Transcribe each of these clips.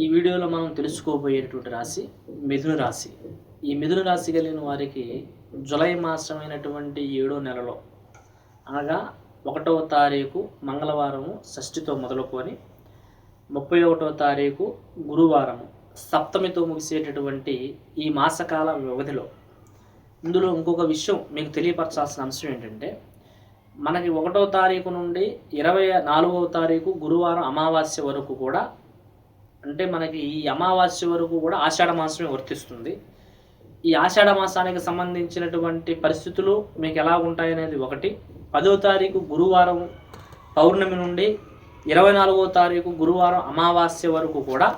ఈ వీడియోలో మనం తెలుసుకోబోయేటువంటి రాశి మిథున రాశి. ఈ మిథున రాశి కలిగిన వారికి జులై మాసమైనటువంటి ఏడో నెలలో అనగా ఒకటవ తారీఖు మంగళవారము షష్ఠితో మొదలుకొని ముప్పై ఒకటవ తారీఖు గురువారము సప్తమితో ముగిసేటటువంటి ఈ మాసకాల వ్యవధిలో. ఇందులో ఇంకొక విషయం మీకు తెలియపరచాల్సిన అంశం ఏంటంటే మనకి ఒకటో తారీఖు నుండి ఇరవై నాలుగవ తారీఖు గురువారం అమావాస్య వరకు కూడా అంటే మనకి ఈ అమావాస్య వరకు కూడా ఆషాఢ మాసమే వర్తిస్తుంది. ఈ ఆషాఢ మాసానికి సంబంధించినటువంటి పరిస్థితులు మీకు ఎలా ఉంటాయనేది ఒకటి. పదో తారీఖు గురువారం పౌర్ణమి నుండి ఇరవై నాలుగో తారీఖు గురువారం అమావాస్య వరకు కూడా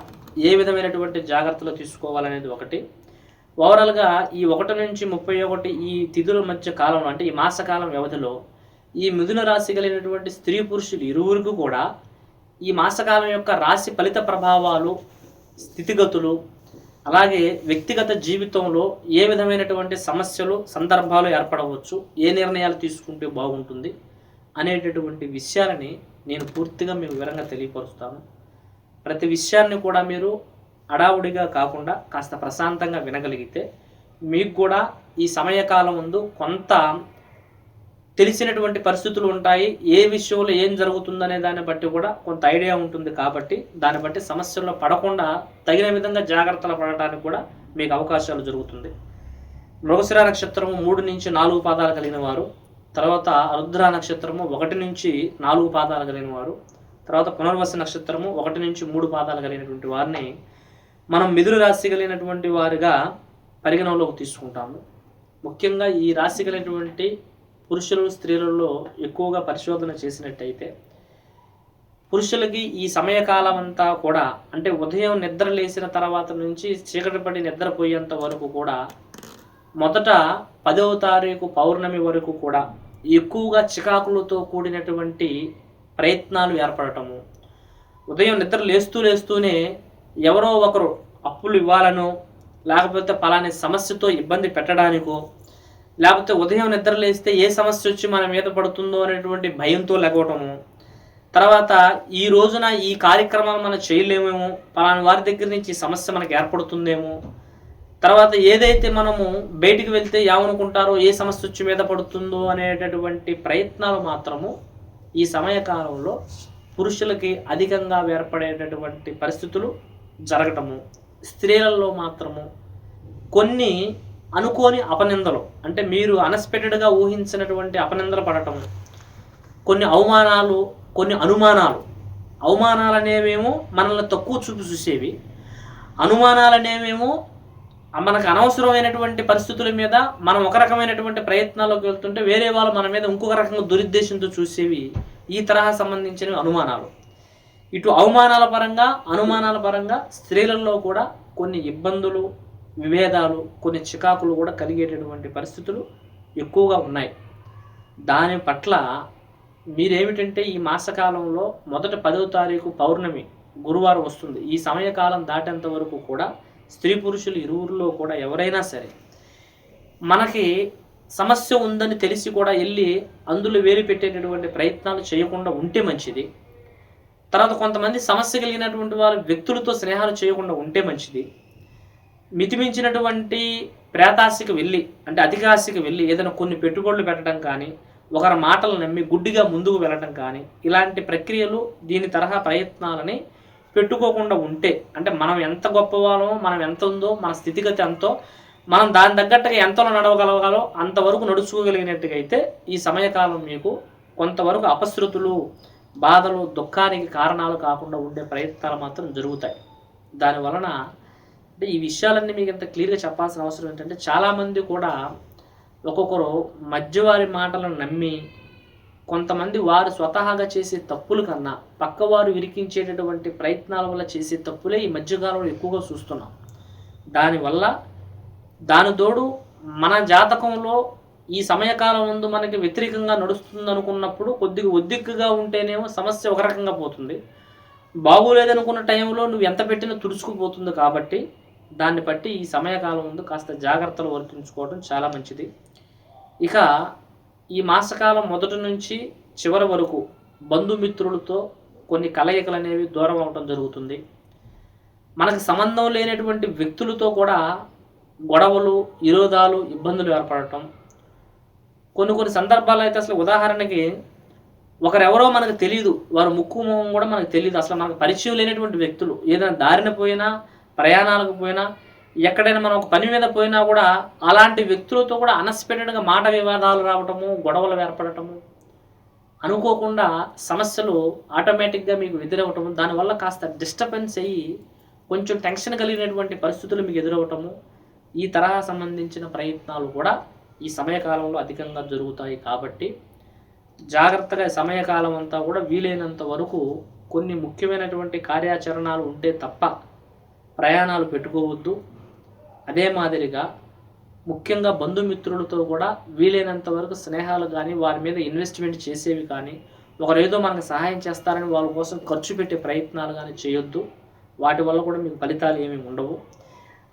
ఏ విధమైనటువంటి జాగ్రత్తలు తీసుకోవాలనేది ఒకటి. ఓవరాల్గా ఈ ఒకటి నుంచి ముప్పై ఒకటి ఈ తిథుల మధ్య కాలంలో అంటే ఈ మాసకాలం వ్యవధిలో ఈ మిథున రాశి కలిగినటువంటి స్త్రీ పురుషులు ఇరువురికి కూడా ఈ మాసకాలం యొక్క రాశి ఫలిత ప్రభావాలు స్థితిగతులు అలాగే వ్యక్తిగత జీవితంలో ఏ విధమైనటువంటి సమస్యలు సందర్భాలు ఏర్పడవచ్చు ఏ నిర్ణయాలు తీసుకుంటే బాగుంటుంది అనేటటువంటి విషయాలని నేను పూర్తిగా మీకు వివరంగా తెలియపరుస్తాను. ప్రతి విషయాన్ని కూడా మీరు అడావుడిగా కాకుండా కాస్త ప్రశాంతంగా వినగలిగితే మీకు కూడా ఈ సమయకాలం ముందు కొంత తెలిసినటువంటి పరిస్థితులు ఉంటాయి ఏ విషయంలో ఏం జరుగుతుందనే దాన్ని బట్టి కూడా కొంత ఐడియా ఉంటుంది కాబట్టి దాన్ని బట్టి సమస్యల్లో పడకుండా తగిన విధంగా జాగ్రత్తలు పడటానికి కూడా మీకు అవకాశాలు జరుగుతుంది. మృగశిర నక్షత్రము మూడు నుంచి నాలుగు పాదాలు కలిగిన వారు తర్వాత రుద్ర నక్షత్రము ఒకటి నుంచి నాలుగు పాదాలు కలిగిన వారు తర్వాత పునర్వస నక్షత్రము ఒకటి నుంచి మూడు పాదాలు కలిగినటువంటి వారిని మనం మిదురు రాశి కలిగినటువంటి వారిగా పరిగణనలోకి తీసుకుంటాము. ముఖ్యంగా ఈ రాశి కలిగినటువంటి పురుషులు స్త్రీలలో ఎక్కువగా పరిశోధన చేసినట్టయితే పురుషులకి ఈ సమయకాలం అంతా కూడా అంటే ఉదయం నిద్ర లేచిన తర్వాత నుంచి చీకటి పడి నిద్రపోయేంత వరకు కూడా మొదట పదవ తారీఖు పౌర్ణమి వరకు కూడా ఎక్కువగా చికాకులతో కూడినటువంటి ప్రయత్నాలు ఏర్పడటము. ఉదయం నిద్ర లేస్తూ లేస్తూనే ఎవరో ఒకరు అప్పులు ఇవ్వాలనో లేకపోతే పలాని సమస్యతో ఇబ్బంది పెట్టడానికో లేకపోతే ఉదయం నిద్రలేస్తే ఏ సమస్య వచ్చి మన మీద పడుతుందో అనేటువంటి భయంతో లెగవటము. తర్వాత ఈ రోజున ఈ కార్యక్రమాలు మనం చేయలేమేమో పలాని వారి దగ్గర నుంచి సమస్య మనకు ఏర్పడుతుందేమో. తర్వాత ఏదైతే మనము బయటికి వెళ్తే ఏమనుకుంటారో ఏ సమస్య వచ్చి మీద పడుతుందో అనేటటువంటి ప్రయత్నాలు మాత్రము ఈ సమయకాలంలో పురుషులకి అధికంగా ఏర్పడేటటువంటి పరిస్థితులు జరగటము. స్త్రీలలో మాత్రము కొన్ని అనుకోని అపనిందలు. అంటే మీరు అన్ఎక్స్పెక్టెడ్గా ఊహించినటువంటి అపనిందలు పడటం. కొన్ని అవమానాలు కొన్ని అనుమానాలు. అవమానాలు అనేవేమో మనల్ని తక్కువ చూపు చూసేవి. అనుమానాలు అనేవేమో మనకు అనవసరమైనటువంటి పరిస్థితుల మీద మనం ఒక రకమైనటువంటి ప్రయత్నాల్లోకి వెళ్తుంటే వేరే వాళ్ళు మన మీద ఇంకొక రకంగా దురుద్దేశంతో చూసేవి ఈ తరహా సంబంధించిన అనుమానాలు. ఇటు అవమానాల పరంగా అనుమానాల పరంగా స్త్రీలలో కూడా కొన్ని ఇబ్బందులు విభేదాలు కొన్ని చికాకులు కూడా కలిగేటటువంటి పరిస్థితులు ఎక్కువగా ఉన్నాయి. దాని పట్ల మీరేమిటంటే ఈ మాసకాలంలో మొదట పదవ తారీఖు పౌర్ణమి గురువారం వస్తుంది. ఈ సమయకాలం దాటేంత వరకు కూడా స్త్రీ పురుషులు ఇరువురిలో కూడా ఎవరైనా సరే మనకి సమస్య ఉందని తెలిసి కూడా వెళ్ళి అందులో వేలు పెట్టేటటువంటి ప్రయత్నాలు చేయకుండా ఉంటే మంచిది. తర్వాత కొంతమంది సమస్య కలిగినటువంటి వారు వ్యక్తులతో స్నేహాలు చేయకుండా ఉంటే మంచిది. మితిమించినటువంటి ప్రేతాశకి వెళ్ళి అంటే అధికాశకి వెళ్ళి ఏదైనా కొన్ని పెట్టుబడులు పెట్టడం కానీ ఒకరి మాటలు నమ్మి గుడ్డిగా ముందుకు వెళ్ళడం కానీ ఇలాంటి ప్రక్రియలు దీని తరహా ప్రయత్నాలని పెట్టుకోకుండా ఉంటే అంటే మనం ఎంత గొప్పవాళ్ళమో మనం ఎంత ఉందో మన స్థితిగతి ఎంతో మనం దాని తగ్గట్టుగా ఎంతలో నడవగలగాలో అంతవరకు నడుచుకోగలిగినట్టుగా అయితే ఈ సమయకాలం మీకు కొంతవరకు అపశృతులు బాధలు దుఃఖానికి కారణాలు కాకుండా ఉండే ప్రయత్నాలు మాత్రం జరుగుతాయి. దాని వలన అంటే ఈ విషయాలన్నీ మీకు ఇంత క్లియర్గా చెప్పాల్సిన అవసరం ఏంటంటే చాలామంది కూడా ఒక్కొక్కరు మధ్యవారి మాటలను నమ్మి కొంతమంది వారు స్వతహాగా చేసే తప్పుల కన్నా పక్కవారు విరికించేటటువంటి ప్రయత్నాల వల్ల చేసే తప్పులే ఈ మధ్యకాలంలో ఎక్కువగా చూస్తున్నాం. దానివల్ల దాని తోడు మన జాతకంలో ఈ సమయకాలం ముందు మనకి వ్యతిరేకంగా నడుస్తుంది అనుకున్నప్పుడు కొద్దిగా ఒద్దిక్కుగా ఉంటేనేమో సమస్య ఒక రకంగా పోతుంది. బాగోలేదనుకున్న టైంలో నువ్వు ఎంత పెట్టినా తుడుచుకుపోతుంది కాబట్టి దాన్ని బట్టి ఈ సమయకాలం ముందు కాస్త జాగ్రత్తలు వర్తించుకోవడం చాలా మంచిది. ఇక ఈ మాసకాలం మొదటి నుంచి చివరి వరకు బంధుమిత్రులతో కొన్ని కలయికలు అనేవి దూరం అవటం జరుగుతుంది. మనకు సంబంధం లేనటువంటి వ్యక్తులతో కూడా గొడవలు విరోధాలు ఇబ్బందులు ఏర్పడటం. కొన్ని కొన్ని సందర్భాల్లో అయితే అసలు ఉదాహరణకి ఒకరెవరో మనకు తెలియదు వారు ముక్కు మొహం కూడా మనకు తెలియదు అసలు మనకు పరిచయం లేనటువంటి వ్యక్తులు. ఏదైనా దారిన పోయినా ప్రయాణాలకు పోయినా ఎక్కడైనా మనం ఒక పని మీద పోయినా కూడా అలాంటి వ్యక్తులతో కూడా అన్ఎక్స్పెక్టెడ్గా మాట వివాదాలు రావటము గొడవలు ఏర్పడటము అనుకోకుండా సమస్యలు ఆటోమేటిక్గా మీకు ఎదురవటము దానివల్ల కాస్త డిస్టర్బెన్స్ అయ్యి కొంచెం టెన్షన్ కలిగినటువంటి పరిస్థితులు మీకు ఎదురవటము ఈ తరహా సంబంధించిన ప్రయత్నాలు కూడా ఈ సమయకాలంలో అధికంగా జరుగుతాయి కాబట్టి జాగ్రత్తగా సమయకాలం అంతా కూడా వీలైనంత వరకు కొన్ని ముఖ్యమైనటువంటి కార్యాచరణాలు ఉంటే తప్ప ప్రయాణాలు పెట్టుకోవద్దు. అదే మాదిరిగా ముఖ్యంగా బంధుమిత్రులతో కూడా వీలైనంత వరకు స్నేహాలు కానీ వారి మీద ఇన్వెస్ట్మెంట్ చేసేవి కానీ ఒకరేదో మనకు సహాయం చేస్తారని వాళ్ళ కోసం ఖర్చు పెట్టే ప్రయత్నాలు కానీ చేయొద్దు. వాటి వల్ల కూడా మీకు ఫలితాలు ఏమీ ఉండవు.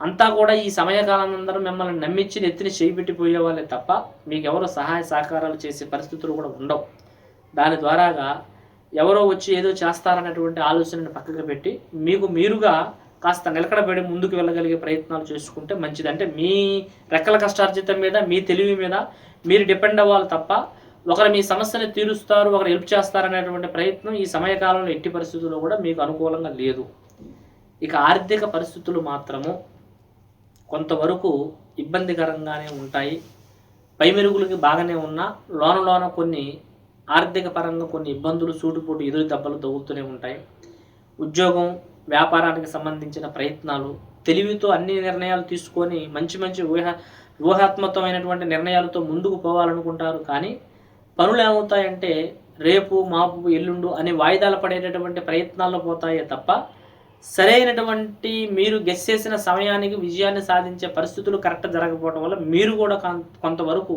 అంతా కూడా ఈ సమయకాలందరూ మిమ్మల్ని నమ్మించి నెత్తిని చేయి వాళ్ళే తప్ప మీకు ఎవరు సహాయ సహకారాలు చేసే పరిస్థితులు కూడా ఉండవు. దాని ద్వారాగా ఎవరో వచ్చి ఏదో చేస్తారనేటువంటి ఆలోచనని పక్కకు పెట్టి మీకు మీరుగా కాస్త నిలకడబడి ముందుకు వెళ్ళగలిగే ప్రయత్నాలు చేసుకుంటే మంచిది అంటే మీ రెక్కల కష్టార్జితం మీద మీ తెలివి మీద మీరు డిపెండ్ అవ్వాలి తప్ప ఒకరు మీ సమస్యని తీరుస్తారు ఒకరు హెల్ప్ చేస్తారనేటువంటి ప్రయత్నం ఈ సమయకాలంలో ఎట్టి పరిస్థితుల్లో కూడా మీకు అనుకూలంగా లేదు. ఇక ఆర్థిక పరిస్థితులు మాత్రము కొంతవరకు ఇబ్బందికరంగానే ఉంటాయి. పైమెరుగులకి బాగానే ఉన్నా లోన లోన కొన్ని ఆర్థిక పరంగా కొన్ని ఇబ్బందులు సూటుపోటు ఎదురు దెబ్బలు తగులుతూనే ఉంటాయి. ఉద్యోగం వ్యాపారానికి సంబంధించిన ప్రయత్నాలు తెలివితో అన్ని నిర్ణయాలు తీసుకొని మంచి మంచి ఊహ ఊహాత్మకమైనటువంటి నిర్ణయాలతో ముందుకు పోవాలనుకుంటారు. కానీ పనులు ఏమవుతాయంటే రేపు మాపు ఎల్లుండు అనే వాయిదాలు పడేటటువంటి ప్రయత్నాల్లో పోతాయే తప్ప సరైనటువంటి మీరు గెస్ చేసిన సమయానికి విజయాన్ని సాధించే పరిస్థితులు కరెక్ట్ జరగకపోవడం వల్ల మీరు కూడా కొంతవరకు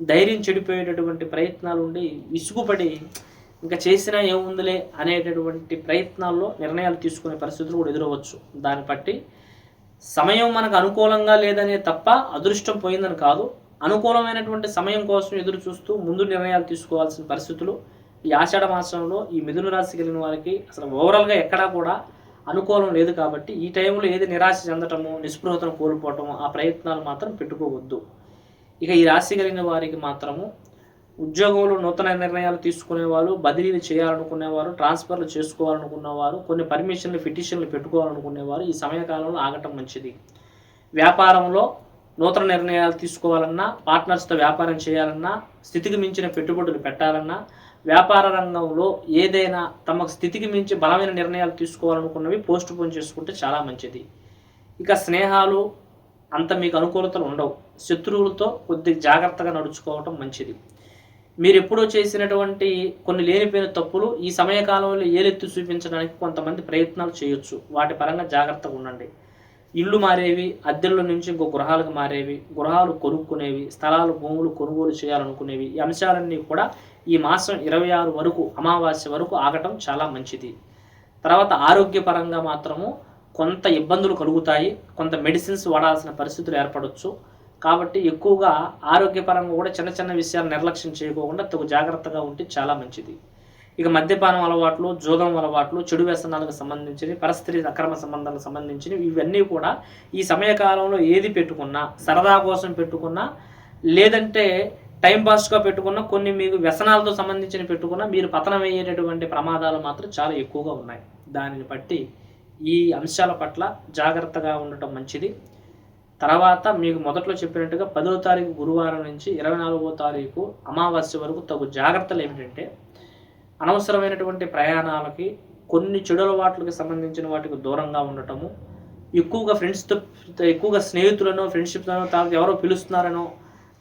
ధైర్యం చెడిపోయేటటువంటి ప్రయత్నాలు ఉండి విసుగుపడి ఇంకా చేసినా ఏముందిలే అనేటటువంటి ప్రయత్నాల్లో నిర్ణయాలు తీసుకునే పరిస్థితులు కూడా ఎదురవచ్చు దాన్ని బట్టి సమయం మనకు అనుకూలంగా లేదనే తప్ప అదృష్టం పోయిందని కాదు. అనుకూలమైనటువంటి సమయం కోసం ఎదురు చూస్తూ ముందు నిర్ణయాలు తీసుకోవాల్సిన పరిస్థితులు ఈ ఆషాఢ మాసంలో ఈ మిథున రాశి కలిగిన వారికి అసలు ఓవరాల్గా ఎక్కడా కూడా అనుకూలం లేదు కాబట్టి ఈ టైంలో ఏది నిరాశ చెందటము నిస్పృహతను కోల్పోవటము ఆ ప్రయత్నాలు మాత్రం పెట్టుకోవద్దు. ఇక ఈ రాశి కలిగిన వారికి మాత్రము ఉద్యోగంలో నూతన నిర్ణయాలు తీసుకునేవారు బదిలీలు చేయాలనుకునేవారు ట్రాన్స్ఫర్లు చేసుకోవాలనుకున్నవారు కొన్ని పర్మిషన్లు పిటిషన్లు పెట్టుకోవాలనుకునేవారు. ఈ సమయకాలంలో ఆగటం మంచిది. వ్యాపారంలో నూతన నిర్ణయాలు తీసుకోవాలన్నా పార్ట్నర్స్తో వ్యాపారం చేయాలన్నా స్థితికి మించిన పెట్టుబడులు పెట్టాలన్నా వ్యాపార రంగంలో ఏదైనా తమ స్థితికి మించి బలమైన నిర్ణయాలు తీసుకోవాలనుకున్నవి పోస్ట్ పోన్ చేసుకుంటే చాలా మంచిది. ఇక స్నేహాలు అంత మీకు అనుకూలతలు ఉండవు. శత్రువులతో కొద్దిగా జాగ్రత్తగా నడుచుకోవటం మంచిది. మీరు ఎప్పుడో చేసినటువంటి కొన్ని లేనిపోయిన తప్పులు ఈ సమయకాలంలో ఏలెత్తి చూపించడానికి కొంతమంది ప్రయత్నాలు చేయొచ్చు. వాటి పరంగా జాగ్రత్తగా ఉండండి. ఇల్లు మారేవి అద్దెల నుంచి ఇంకో గృహాలకు మారేవి గృహాలు కొనుక్కునేవి స్థలాలు భూములు కొనుగోలు చేయాలనుకునేవి ఈ అంశాలన్నీ కూడా ఈ మాసం ఇరవై ఆరు వరకు అమావాస్య వరకు ఆగటం చాలా మంచిది. తర్వాత ఆరోగ్యపరంగా మాత్రము కొంత ఇబ్బందులు కలుగుతాయి. కొంత మెడిసిన్స్ వాడాల్సిన పరిస్థితులు ఏర్పడవచ్చు కాబట్టి ఎక్కువగా ఆరోగ్యపరంగా కూడా చిన్న చిన్న విషయాలు నిర్లక్ష్యం చేయకోకుండా తగు జాగ్రత్తగా ఉంటే చాలా మంచిది. ఇక మద్యపానం అలవాట్లు జోదం అలవాట్లు చెడు వ్యసనాలకు సంబంధించినవి పరస్త్రీ అక్రమ సంబంధాలకు సంబంధించినవి ఇవన్నీ కూడా ఈ సమయకాలంలో ఏది పెట్టుకున్నా సరదా కోసం పెట్టుకున్నా లేదంటే టైంపాస్గా పెట్టుకున్న కొన్ని మీకు వ్యసనాలతో సంబంధించిన పెట్టుకున్న మీరు పతనం అయ్యేటటువంటి ప్రమాదాలు మాత్రం చాలా ఎక్కువగా ఉన్నాయి. దానిని బట్టి ఈ అంశాల పట్ల జాగ్రత్తగా ఉండటం మంచిది. తర్వాత మీకు మొదట్లో చెప్పినట్టుగా పదో తారీఖు గురువారం నుంచి ఇరవై నాలుగో తారీఖు అమావాస్య వరకు తగు జాగ్రత్తలు ఏమిటంటే అనవసరమైనటువంటి ప్రయాణాలకి కొన్ని చెడు అలవాట్లకు సంబంధించిన వాటికి దూరంగా ఉండటము ఎక్కువగా ఫ్రెండ్స్తో ఎక్కువగా స్నేహితులను ఫ్రెండ్షిప్లను తర్వాత ఎవరో పిలుస్తున్నారనో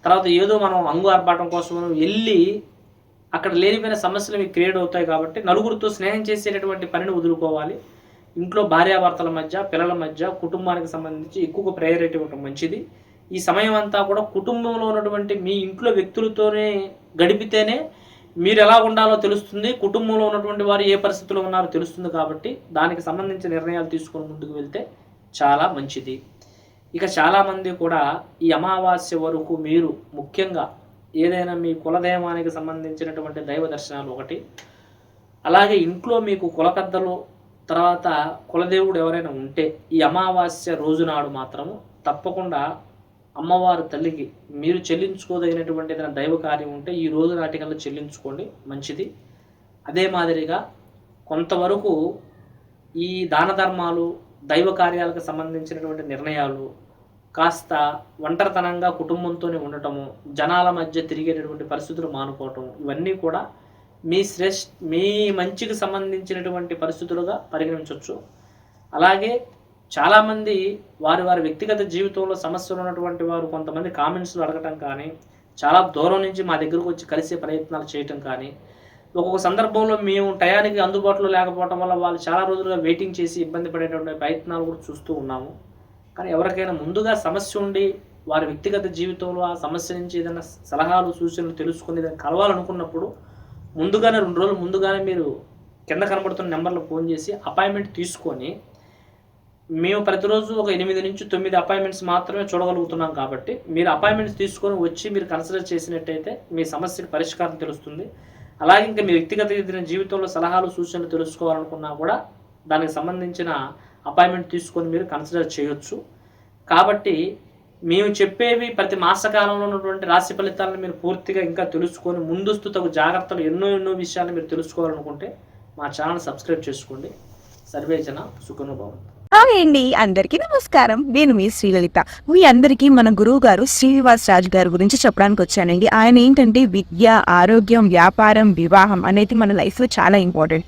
తర్వాత ఏదో మనం అంగు ఆర్పాటం కోసం వెళ్ళి అక్కడ లేనిపోయిన సమస్యలు మీకు క్రియేట్ అవుతాయి కాబట్టి నలుగురితో స్నేహం చేసేటటువంటి పనిని వదులుకోవాలి. ఇంట్లో భార్యాభర్తల మధ్య పిల్లల మధ్య కుటుంబానికి సంబంధించి ఎక్కువగా ప్రయారిటీ ఇవ్వటం మంచిది. ఈ సమయం అంతా కూడా కుటుంబంలో ఉన్నటువంటి మీ ఇంట్లో వ్యక్తులతోనే గడిపితేనే మీరు ఎలా ఉండాలో తెలుస్తుంది. కుటుంబంలో ఉన్నటువంటి వారు ఏ పరిస్థితిలో ఉన్నారో తెలుస్తుంది కాబట్టి దానికి సంబంధించిన నిర్ణయాలు తీసుకొని ముందుకు వెళ్తే చాలా మంచిది. ఇక చాలామంది కూడా ఈ అమావాస్య వరకు మీరు ముఖ్యంగా ఏదైనా మీ కులదైవానికి సంబంధించినటువంటి దైవ దర్శనాలు ఒకటి అలాగే ఇంట్లో మీకు కులపెద్దలు తర్వాత కులదేవుడు ఎవరైనా ఉంటే ఈ అమావాస్య రోజు నాడు మాత్రము తప్పకుండా అమ్మవారు తల్లికి మీరు చెల్లించుకోదగినటువంటి ఏదైనా దైవ కార్యం ఉంటే ఈ రోజు నాటికల్లా చెల్లించుకోండి మంచిది. అదే మాదిరిగా కొంతవరకు ఈ దాన ధర్మాలు దైవ కార్యాలకు సంబంధించినటువంటి నిర్ణయాలు కాస్త ఒంటరితనంగా కుటుంబంతోనే ఉండటము జనాల మధ్య తిరిగేటటువంటి పరిస్థితులు మానుకోవటం ఇవన్నీ కూడా మీ శ్రేష్ మీ మంచికి సంబంధించినటువంటి పరిస్థితులుగా పరిగణించవచ్చు. అలాగే చాలామంది వారి వారి వ్యక్తిగత జీవితంలో సమస్యలు ఉన్నటువంటి వారు కొంతమంది కామెంట్స్లు అడగటం కానీ చాలా దూరం నుంచి మా దగ్గరకు వచ్చి కలిసే ప్రయత్నాలు చేయటం కానీ ఒక్కొక్క సందర్భంలో మేము టయానికి అందుబాటులో లేకపోవడం వల్ల వాళ్ళు చాలా రోజులుగా వెయిటింగ్ చేసి ఇబ్బంది పడేటువంటి ప్రయత్నాలు కూడా చూస్తూ ఉన్నాము. కానీ ఎవరికైనా ముందుగా సమస్య ఉండి వారి వ్యక్తిగత జీవితంలో ఆ సమస్య నుంచి ఏదైనా సలహాలు సూచనలు తెలుసుకుని కలవాలనుకున్నప్పుడు ముందుగానే రెండు రోజులు ముందుగానే మీరు కింద కనబడుతున్న నెంబర్లో ఫోన్ చేసి అపాయింట్మెంట్ తీసుకొని మేము ప్రతిరోజు ఒక ఎనిమిది నుంచి తొమ్మిది అపాయింట్మెంట్స్ మాత్రమే చూడగలుగుతున్నాం కాబట్టి మీరు అపాయింట్మెంట్స్ తీసుకొని వచ్చి మీరు కన్సిడర్ చేసినట్టయితే మీ సమస్యకి పరిష్కారం తెలుస్తుంది. అలాగే ఇంకా మీ వ్యక్తిగత ఎదిగిన జీవితంలో సలహాలు సూచనలు తెలుసుకోవాలనుకున్నా కూడా దానికి సంబంధించిన అపాయింట్మెంట్ తీసుకొని మీరు కన్సిడర్ చేయొచ్చు. కాబట్టి మేము చెప్పేవి ప్రతి మాసకాలంలో ఉన్నటువంటి రాశి ఫలితాలను మీరు పూర్తిగా ఇంకా తెలుసుకొని ముందస్తు తగు జాగ్రత్తలు ఎన్నో ఎన్నో విషయాలు మీరు తెలుసుకోవాలనుకుంటే మా ఛానల్ సబ్స్క్రైబ్ చేసుకోండి. సర్వేజన సుఖనుభవం. హాయ్ అండి అందరికీ నమస్కారం. నేను మీ శ్రీలలిత. మీ అందరికీ మన గురువు గారు శ్రీనివాస్ రాజు గారి గురించి చెప్పడానికి వచ్చానండి. ఆయన ఏంటంటే విద్య ఆరోగ్యం వ్యాపారం వివాహం అనేది మన లైఫ్లో చాలా ఇంపార్టెంట్.